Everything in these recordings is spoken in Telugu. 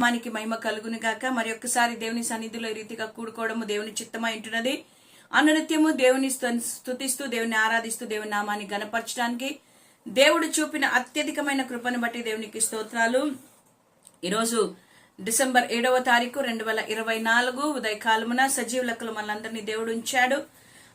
మనకి మహిమ కలుగును గాక. మరి ఒక్కసారి దేవుని సన్నిధిలో ఈ రీతిగా కూడుకోవడము దేవుని చిత్తమై ఉంటున్నది. అనునిత్యము దేవుని స్తు- స్తుతిస్తూ దేవుని ఆరాధిస్తూ దేవుని నామాన్ని గనపరచడానికి దేవుడు చూపిన అత్యధికమైన కృపను బట్టి దేవునికి స్తోత్రాలు. ఈరోజు డిసెంబర్ ఏడవ తారీఖు రెండు వేల ఇరవై నాలుగు ఉదయకాలమున సజీవ లెక్కలు మనందరినీ దేవుడు ఉంచాడు.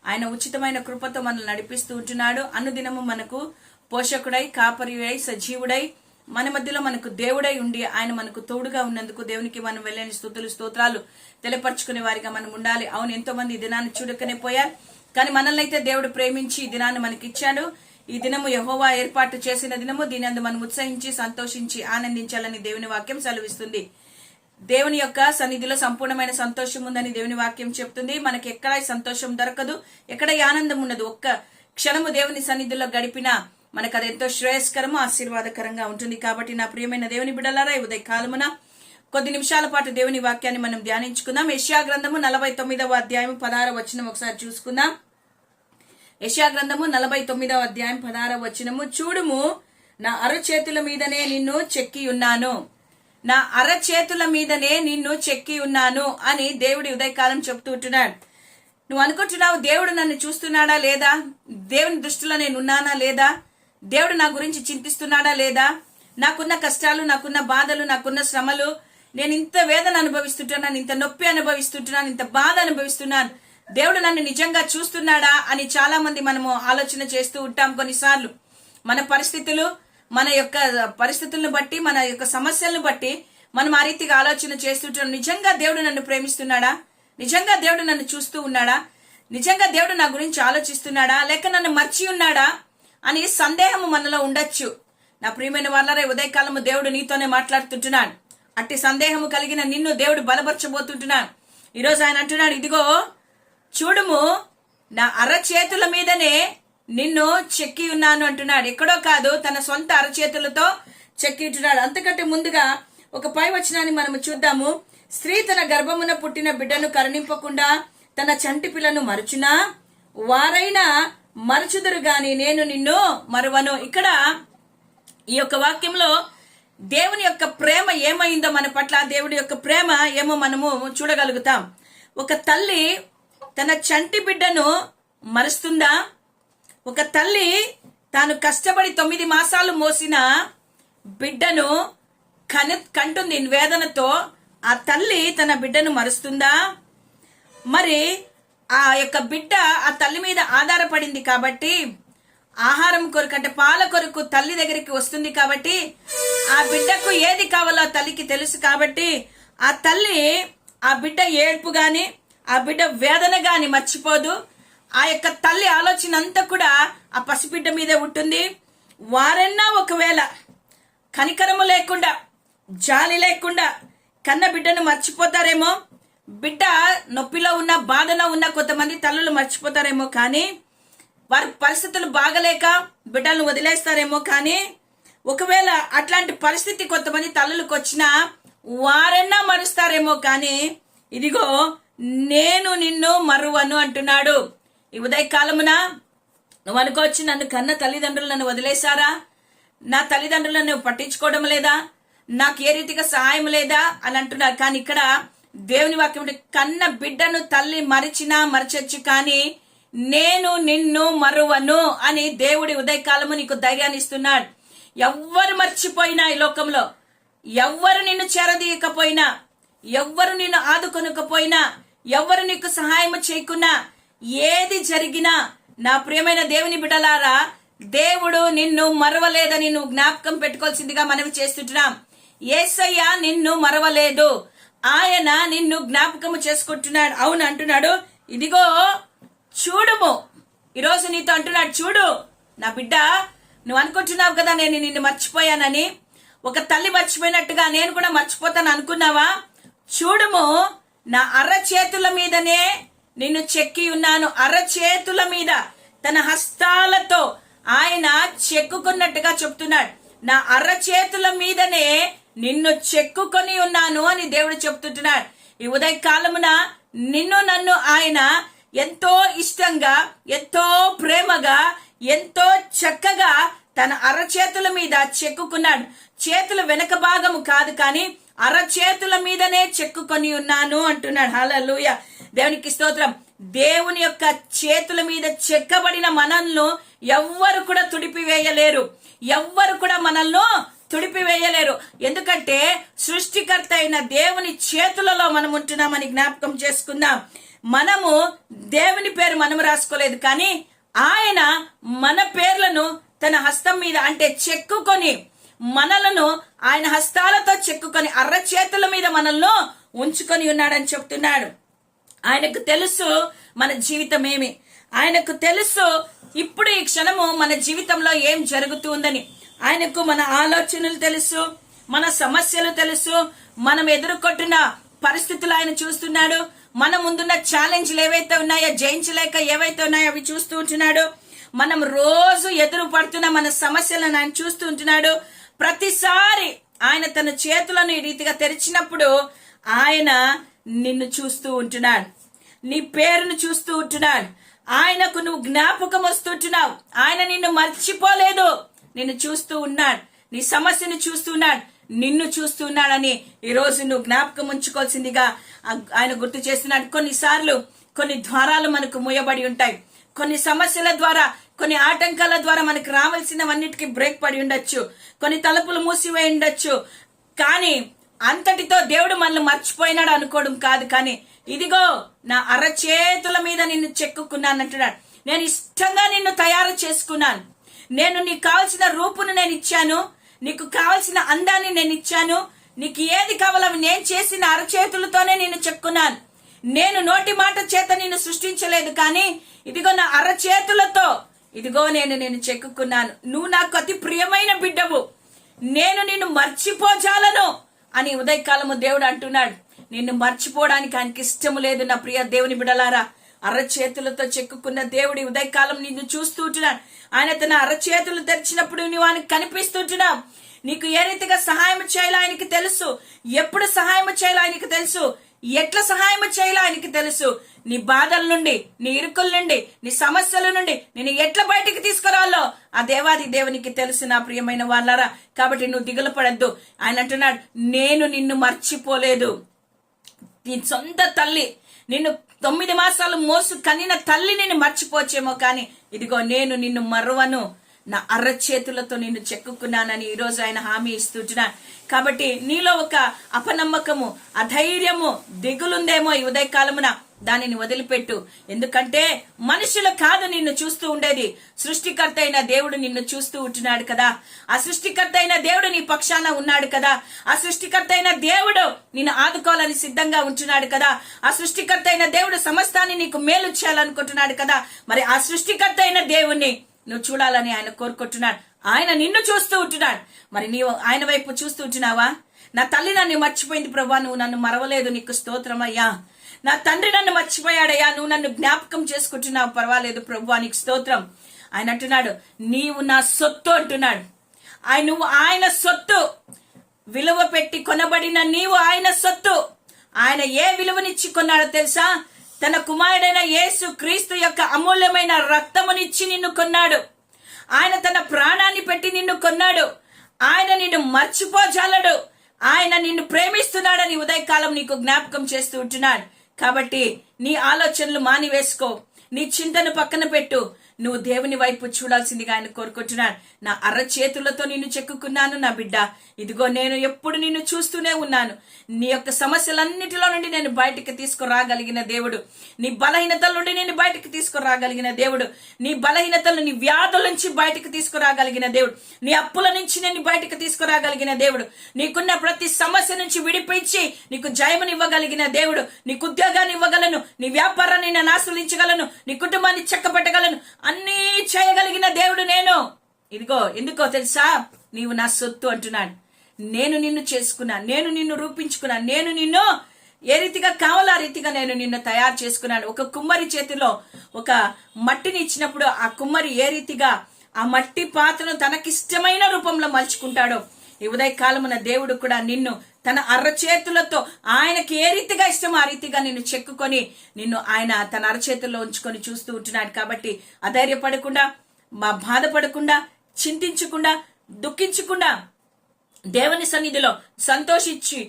ఆయన ఉచితమైన కృపతో మనల్ని నడిపిస్తూ ఉంటున్నాడు. అనుదినము మనకు పోషకుడై కాపరియుడై సజీవుడై మన మధ్యలో మనకు దేవుడై ఉండి ఆయన మనకు తోడుగా ఉన్నందుకు దేవునికి మనం వెళ్ళని స్థుతులు స్తోత్రాలు తెలియపరచుకునే వారిగా మనం ఉండాలి. అవును ఎంతో మంది ఈ దినాన్ని చూడకనే పోయారు. కానీ మనల్ని అయితే దేవుడు ప్రేమించి ఈ దినాన్ని మనకి ఇచ్చాడు ఈ దినము యహోవా ఏర్పాటు చేసిన దినము. దీని అందు మనం ఉత్సహించి సంతోషించి ఆనందించాలని దేవుని వాక్యం సెలవిస్తుంది. దేవుని యొక్క సన్నిధిలో సంపూర్ణమైన సంతోషం ఉందని దేవుని వాక్యం చెప్తుంది. మనకి ఎక్కడ సంతోషం దొరకదు ఎక్కడ ఆనందం ఉండదు. ఒక్క క్షణము దేవుని సన్నిధిలో గడిపినా మనకు అది ఎంతో శ్రేయస్కరము ఆశీర్వాదకరంగా ఉంటుంది. కాబట్టి నా ప్రియమైన దేవుని బిడలారా ఉదయ కాలమున కొద్ది నిమిషాల పాటు దేవుని వాక్యాన్ని మనం ధ్యానించుకుందాం. యష్యా గ్రంథము నలభై తొమ్మిదవ అధ్యాయం పదహార వచనం ఒకసారి చూసుకుందాం. యష్యా గ్రంథము నలభై తొమ్మిదవ అధ్యాయం పదహార వచనము. చూడుము నా అరచేతుల మీదనే నిన్ను చెక్కి ఉన్నాను. నా అరచేతుల మీదనే నిన్ను చెక్కి ఉన్నాను అని దేవుడి ఉదయకాలం చెప్తూ ఉంటున్నాడు. నువ్వు అనుకుంటున్నావు దేవుడు నన్ను చూస్తున్నాడా లేదా? దేవుని దృష్టిలో నేను ఉన్నానా లేదా? దేవుడు నా గురించి చింతిస్తున్నాడా లేదా? నాకున్న కష్టాలు నాకున్న బాధలు నాకున్న శ్రమలు నేను ఇంత వేదన అనుభవిస్తుంటున్నాను ఇంత నొప్పి అనుభవిస్తుంటున్నాను ఇంత బాధ అనుభవిస్తున్నాను. దేవుడు నన్ను నిజంగా చూస్తున్నాడా అని చాలా మంది మనము ఆలోచన చేస్తూ ఉంటాం కొన్నిసార్లు. మన పరిస్థితులు మన యొక్క పరిస్థితులను బట్టి మన యొక్క సమస్యలను బట్టి మనం ఆ రీతిగా ఆలోచన చేస్తుంటాం నిజంగా దేవుడు నన్ను ప్రేమిస్తున్నాడా? నిజంగా దేవుడు నన్ను చూస్తూ ఉన్నాడా? నిజంగా దేవుడు నా గురించి ఆలోచిస్తున్నాడా? లేక నన్ను మర్చి ఉన్నాడా? అని సందేహం మనలో ఉండొచ్చు. నా ప్రియమైన వాళ్ళరే ఉదయకాలము దేవుడు నీతోనే మాట్లాడుతుంటున్నాడు. అట్టి సందేహము కలిగిన నిన్ను దేవుడు బలపరచబోతుంటున్నాడు. ఈరోజు ఆయన అంటున్నాడు ఇదిగో చూడుము నా అరచేతుల మీదనే నిన్ను చెక్కి ఉన్నాను అంటున్నాడు. ఎక్కడో కాదు తన సొంత అరచేతులతో చెక్కి ఉంటున్నాడు. అంతకంటే ముందుగా ఒక పై వచనాన్ని మనము చూద్దాము. స్త్రీ తన గర్భమున పుట్టిన బిడ్డను కరుణింపకుండా తన చంటి పిల్లను మరుచునా? వారైనా మరచుదురు గాని నేను నిన్ను మరువను. ఇక్కడ ఈ యొక్క వాక్యంలో దేవుని యొక్క ప్రేమ ఏమైందో మన పట్ల దేవుడి యొక్క ప్రేమ ఏమో మనము చూడగలుగుతాం. ఒక తల్లి తన చంటి బిడ్డను మరుస్తుందా? ఒక తల్లి తాను కష్టపడి తొమ్మిది మాసాలు మోసిన బిడ్డను కను కంటుంది వేదనతో ఆ తల్లి తన బిడ్డను మరుస్తుందా? మరి ఆ యొక్క బిడ్డ ఆ తల్లి మీద ఆధారపడింది కాబట్టి ఆహారం కొరకు అంటే పాల కొరకు తల్లి దగ్గరికి వస్తుంది కాబట్టి ఆ బిడ్డకు ఏది కావాలో ఆ తల్లికి తెలుసు కాబట్టి ఆ తల్లి ఆ బిడ్డ ఏడ్పు గాని ఆ బిడ్డ వేదన గాని మర్చిపోదు. ఆ యొక్క తల్లి ఆలోచన అంతా కూడా ఆ పసిబిడ్డ మీదే ఉంటుంది. వారన్నా ఒకవేళ కనికరము లేకుండా జాలి లేకుండా కన్న బిడ్డను మర్చిపోతారేమో బిడ్డ నొప్పిలో ఉన్న బాధలో ఉన్న కొంతమంది తల్లులు మర్చిపోతారేమో కానీ వారి పరిస్థితులు బాగలేక బిడ్డలను వదిలేస్తారేమో కానీ ఒకవేళ అట్లాంటి పరిస్థితి కొంతమంది తల్లులకు వచ్చినా వారన్నా మరుస్తారేమో కానీ ఇదిగో నేను నిన్ను మరువను అంటున్నాడు. ఈ ఉదయకాలమున నువ్వు అనుకోవచ్చు నన్ను కన్న తల్లిదండ్రులు నన్ను వదిలేశారా? నా తల్లిదండ్రులను నువ్వు పట్టించుకోవడం లేదా? నాకు ఏ రీతిగా సహాయం లేదా? అని అంటున్నారు. కానీ ఇక్కడ దేవుని వాక్యం కన్న బిడ్డను తల్లి మరిచినా మరచచ్చు కానీ నేను నిన్ను మరువను అని దేవుడి ఉదయకాలము నీకు ధైర్యాన్ని ఇస్తున్నాడు. ఎవ్వరు మర్చిపోయినా ఈ లోకంలో. ఎవ్వరు నిన్ను చేరదీయకపోయినా ఎవ్వరు నిన్ను ఆదుకొనకపోయినా ఎవ్వరు నీకు సహాయం చేయకున్నా ఏది జరిగినా నా ప్రియమైన దేవుని బిడలారా దేవుడు నిన్ను మరవలేదని నువ్వు జ్ఞాపకం పెట్టుకోవాల్సిందిగా మనవి చేస్తుంటున్నాం. ఏసయ్య నిన్ను మరవలేదు. ఆయన నిన్ను జ్ఞాపకము చేసుకుంటున్నాడు. అవును అంటున్నాడు. ఇదిగో చూడుము. ఈరోజు నీతో అంటున్నాడు చూడు నా బిడ్డ నువ్వు అనుకుంటున్నావు కదా నేను నిన్ను మర్చిపోయానని. ఒక తల్లి మర్చిపోయినట్టుగా నేను కూడా మర్చిపోతాను అనుకున్నావా? చూడుము నా అరచేతుల మీదనే నిన్ను చెక్కి ఉన్నాను. అరచేతుల మీద తన హస్తాలతో ఆయన చెక్కుకున్నట్టుగా చెప్తున్నాడు. నా అరచేతుల మీదనే నిన్ను చెక్కుకొని ఉన్నాను అని దేవుడు చెప్తుంటున్నాడు. ఈ ఉదయ కాలమున నిన్ను నన్ను ఆయన ఎంతో ఇష్టంగా ఎంతో ప్రేమగా ఎంతో చక్కగా తన అరచేతుల మీద చెక్కుకున్నాడు. చేతుల వెనక భాగము కాదు కానీ అరచేతుల మీదనే చెక్కుకొని ఉన్నాను అంటున్నాడు. హలలుయ దేవునికి స్తోత్రం. దేవుని యొక్క చేతుల మీద చెక్కబడిన మనల్ని ఎవ్వరు కూడా తుడిపివేయలేరు. ఎవ్వరు కూడా మనల్ని తుడిపివేయలేరు. ఎందుకంటే సృష్టికర్త అయిన దేవుని చేతులలో మనం ఉంటున్నామని జ్ఞాపకం చేసుకుందాం. మనము దేవుని పేరు మనం రాసుకోలేదు కానీ ఆయన మన పేర్లను తన హస్తం మీద అంటే చెక్కుకొని మనలను ఆయన హస్తాలతో చెక్కుకొని అర్ర చేతుల మీద మనల్ని ఉంచుకొని ఉన్నాడని చెప్తున్నాడు. ఆయనకు తెలుసు మన జీవితం ఏమి. ఆయనకు తెలుసు ఇప్పుడు ఈ క్షణము మన జీవితంలో ఏం జరుగుతుందని ఆయనకు మన ఆలోచనలు తెలుసు మన సమస్యలు తెలుసు. మనం ఎదుర్కొంటున్న పరిస్థితులు ఆయన చూస్తున్నాడు. మన ముందున్న ఛాలెంజ్లు ఏవైతే ఉన్నాయో జయించలేక ఏవైతే ఉన్నాయో అవి చూస్తూ ఉంటున్నాడు. మనం రోజు ఎదురు పడుతున్న మన సమస్యలను ఆయన చూస్తూ ఉంటున్నాడు. ప్రతిసారి ఆయన తన చేతులను ఈ రీతిగా తెరిచినప్పుడు ఆయన నిన్ను చూస్తూ ఉంటున్నాడు. నీ పేరును చూస్తూ ఉంటున్నాడు. ఆయనకు నువ్వు జ్ఞాపకం వస్తుంటున్నావు ఆయన నిన్ను మర్చిపోలేదు. నిన్ను చూస్తూ ఉన్నాడు. నీ సమస్యను చూస్తున్నాడు నిన్ను చూస్తున్నాడని ఈరోజు నువ్వు జ్ఞాపకం ఉంచుకోవాల్సిందిగా ఆయన గుర్తు చేస్తున్నాడు. కొన్నిసార్లు కొన్ని ద్వారాలు మనకు మూయబడి ఉంటాయి. కొన్ని సమస్యల ద్వారా కొన్ని ఆటంకాల ద్వారా మనకు రావాల్సినవన్నిటికీ బ్రేక్ పడి ఉండొచ్చు. కొన్ని తలుపులు మూసివేయి ఉండొచ్చు. కానీ అంతటితో దేవుడు మనల్ని మర్చిపోయినాడు అనుకోవడం కాదు కానీ ఇదిగో నా అరచేతుల మీద నిన్ను చెక్కుకున్నాను అంటున్నాడు. నేను ఇష్టంగా నిన్ను తయారు చేసుకున్నాను. నేను నీకు కావలసిన రూపును నేను ఇచ్చాను. నీకు కావలసిన అందాన్ని నేను ఇచ్చాను. నీకు ఏది కావాలో నేను చేసిన అరచేతులతోనే నేను చెక్కున్నాను. నేను నోటి మాట చేత నిన్ను సృష్టించలేదు కానీ ఇదిగో నా అరచేతులతో ఇదిగో నేను నేను చెక్కుకున్నాను. నువ్వు నాకు అతి ప్రియమైన బిడ్డవు. నేను నిన్ను మర్చిపోజాలను అని ఉదయకాలము దేవుడు అంటున్నాడు. నిన్ను మర్చిపోవడానికి ఆయనకి ఇష్టము లేదు నా ప్రియ దేవుని బిడలారా. అరచేతులతో చెక్కుకున్న దేవుడి ఉదయకాలం నిన్ను చూస్తూ ఉంటున్నాడు ఆయన తన అరచేతులు తెరిచినప్పుడు నువ్వు ఆయనకు కనిపిస్తుంటున్నావు. నీకు ఏ రీతిగా సహాయం చేయాలో ఆయనకి తెలుసు. ఎప్పుడు సహాయం చేయాలో ఆయనకి తెలుసు. ఎట్లా సహాయం చేయాలో ఆయనకి తెలుసు. నీ బాధల నుండి నీ ఇరుకుల నుండి నీ సమస్యల నుండి నేను ఎట్లా బయటికి తీసుకురావాలో ఆ దేవాది దేవునికి తెలుసు నా ప్రియమైన వాళ్ళారా కాబట్టి నువ్వు దిగులు పడద్దు. ఆయన అంటున్నాడు నేను నిన్ను మర్చిపోలేదు. నీ సొంత తల్లి నిన్ను తొమ్మిది మాసాలు మోసు కనిన తల్లి నిన్ను మర్చిపోచేమో కానీ ఇదిగో నేను నిన్ను మరవను. నా అర్ర చేతులతో నిన్ను చెక్కుకున్నానని ఈరోజు ఆయన హామీ ఇస్తుంటున్నాను కాబట్టి నీలో ఒక అపనమ్మకము అధైర్యము దిగులుందేమో ఈ ఉదయకాలమున. దానిని వదిలిపెట్టు. ఎందుకంటే మనుషులు కాదు నిన్ను చూస్తూ ఉండేది. సృష్టికర్త అయిన దేవుడు నిన్ను చూస్తూ ఉంటున్నాడు కదా. ఆ సృష్టికర్త అయిన దేవుడు నీ పక్షాన ఉన్నాడు కదా. ఆ సృష్టికర్త అయిన దేవుడు నిన్ను ఆదుకోవాలని సిద్ధంగా ఉంటున్నాడు కదా. ఆ సృష్టికర్త అయిన దేవుడు సమస్తాన్ని నీకు మేలు చేయాలనుకుంటున్నాడు కదా. మరి ఆ సృష్టికర్త అయిన దేవుణ్ణి నువ్వు చూడాలని ఆయన కోరుకుంటున్నాడు. ఆయన నిన్ను చూస్తూ ఉంటున్నాడు. మరి నీవు ఆయన వైపు చూస్తూ ఉంటున్నావా? నా తల్లి నన్ను మర్చిపోయింది ప్రభా. నువ్వు నన్ను మరవలేదు. నీకు స్తోత్రమయ్యా నా తండ్రి నన్ను మర్చిపోయాడయ్యా నువ్వు నన్ను జ్ఞాపకం చేసుకుంటున్నావు. పర్వాలేదు ప్రభు నీకు స్తోత్రం. ఆయన అంటున్నాడు నీవు నా సొత్తు అంటున్నాడు. ఆయన నువ్వు ఆయన సొత్తు. విలువ పెట్టి కొనబడిన నీవు ఆయన సొత్తు. ఆయన ఏ విలువనిచ్చి కొన్నాడో తెలుసా? తన కుమారుడైన యేసు క్రీస్తు యొక్క అమూల్యమైన రక్తమునిచ్చి నిన్ను కొన్నాడు. ఆయన తన ప్రాణాన్ని పెట్టి నిన్ను కొన్నాడు. ఆయన నిన్ను మర్చిపోజాలడు. ఆయన నిన్ను ప్రేమిస్తున్నాడని ఉదయకాలం నీకు జ్ఞాపకం చేస్తూ ఉంటున్నాడు. కాబట్టి నీ ఆలోచనలు మానివేసుకో. నీ చింతను పక్కన పెట్టు. నువ్వు దేవుని వైపు చూడాల్సిందిగా ఆయన కోరుకుంటున్నాను నా అర్ర చేతులతో నిన్ను చెక్కుకున్నాను నా బిడ్డ. ఇదిగో నేను ఎప్పుడు నిన్ను చూస్తూనే ఉన్నాను. నీ యొక్క సమస్యలన్నిటిలో నుండి నేను బయటికి తీసుకురాగలిగిన దేవుడు. నీ బలహీనతల నుండి నేను బయటికి తీసుకురాగలిగిన దేవుడు. నీ బలహీనతలు నీ వ్యాధుల నుంచి బయటికి తీసుకురాగలిగిన దేవుడు. నీ అప్పుల నుంచి నేను బయటికి తీసుకురాగలిగిన దేవుడు. నీకున్న ప్రతి సమస్య నుంచి విడిపించి నీకు జయమునివ్వగలిగిన దేవుడు. నీకు ఉద్యోగాన్ని ఇవ్వగలను. నీ వ్యాపారాన్ని నేను ఆశ్రయించగలను. నీ కుటుంబాన్ని చక్కబెట్టగలను. అన్నీ చేయగలిగిన దేవుడు నేను. ఇదిగో ఎందుకో తెలుసా? నీవు నా సొత్తు అంటున్నాడు. నేను నిన్ను చేసుకున్నా నేను నిన్ను రూపించుకున్నా నేను నిన్ను ఏ రీతిగా కావాలో ఆ రీతిగా నేను నిన్ను తయారు చేసుకున్నాను. ఒక కుమ్మరి చేతిలో ఒక మట్టిని ఇచ్చినప్పుడు ఆ కుమ్మరి ఏ రీతిగా ఆ మట్టి పాత్రను తనకిష్టమైన రూపంలో మలుచుకుంటాడో ఈ ఉదయకాలమున దేవుడు కూడా నిన్ను తన అరచేతులతో ఆయనకి ఏ రీతిగా ఇష్టమో ఆ రీతిగా నిన్ను చెక్కుకొని నిన్ను ఆయన తన అరచేతుల్లో ఉంచుకొని చూస్తూ ఉంటున్నాడు కాబట్టి అధైర్యపడకుండా మా బాధపడకుండా చింతించకుండా దుఃఖించకుండా దేవుని సన్నిధిలో సంతోషించి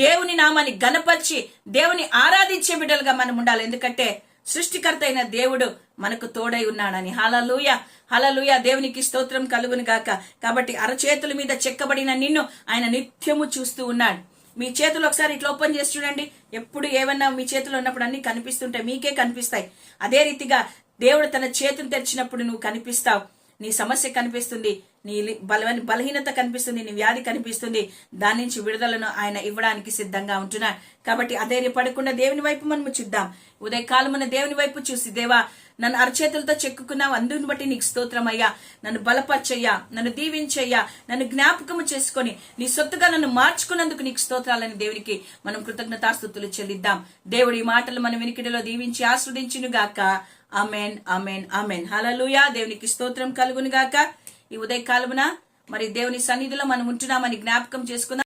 దేవుని నామాన్ని గనపరిచి దేవుని ఆరాధించే బిడ్డలుగా మనం ఉండాలి. ఎందుకంటే సృష్టికర్త అయిన దేవుడు మనకు తోడై ఉన్నాడని. హలలుయ హలలుయ దేవునికి స్తోత్రం కలుగును గాక. కాబట్టి అరచేతుల మీద చెక్కబడిన నిన్ను ఆయన నిత్యము చూస్తూ ఉన్నాడు. మీ చేతులు ఒకసారి ఇట్లా ఓపెన్ చేసి చూడండి. ఎప్పుడు ఏమన్నా మీ చేతిలో ఉన్నప్పుడు అన్ని కనిపిస్తుంటాయి మీకే కనిపిస్తాయి. అదే రీతిగా దేవుడు తన చేతులు తెరిచినప్పుడు నువ్వు కనిపిస్తావు. నీ సమస్య కనిపిస్తుంది. నీ లి- బలవని బలహీనత కనిపిస్తుంది నీ వ్యాధి కనిపిస్తుంది. దాని నుంచి విడుదలను ఆయన ఇవ్వడానికి సిద్ధంగా ఉంటున్నాడు. కాబట్టి అధైర్యపడకుండా దేవుని వైపు మనము చూద్దాం. ఉదయకాలమున దేవుని వైపు చూసి దేవా నన్ను అరచేతులతో చెక్కుకున్నావు అందుని బట్టి నీకు స్తోత్రమయ్యా నన్ను బలపరచయ్యా నన్ను దీవించయ్యా నన్ను జ్ఞాపకము చేసుకొని నీ సొత్తుగా నన్ను మార్చుకున్నందుకు నీకు స్తోత్రాలని దేవునికి మనం కృతజ్ఞతాస్థుతులు చెల్లిద్దాం. దేవుడి ఈ మాటలు మన వెనికిడిలో దీవించి ఆస్వాదించునుగాక. అమెన్ అమెన్ అమెన్ హలలుయా దేవునికి స్తోత్రం కలుగును గాక ఈ ఉదయకాలమున మరి దేవుని సన్నిధిలో మనం ఉంటున్నామని జ్ఞాపకం చేసుకుందాం.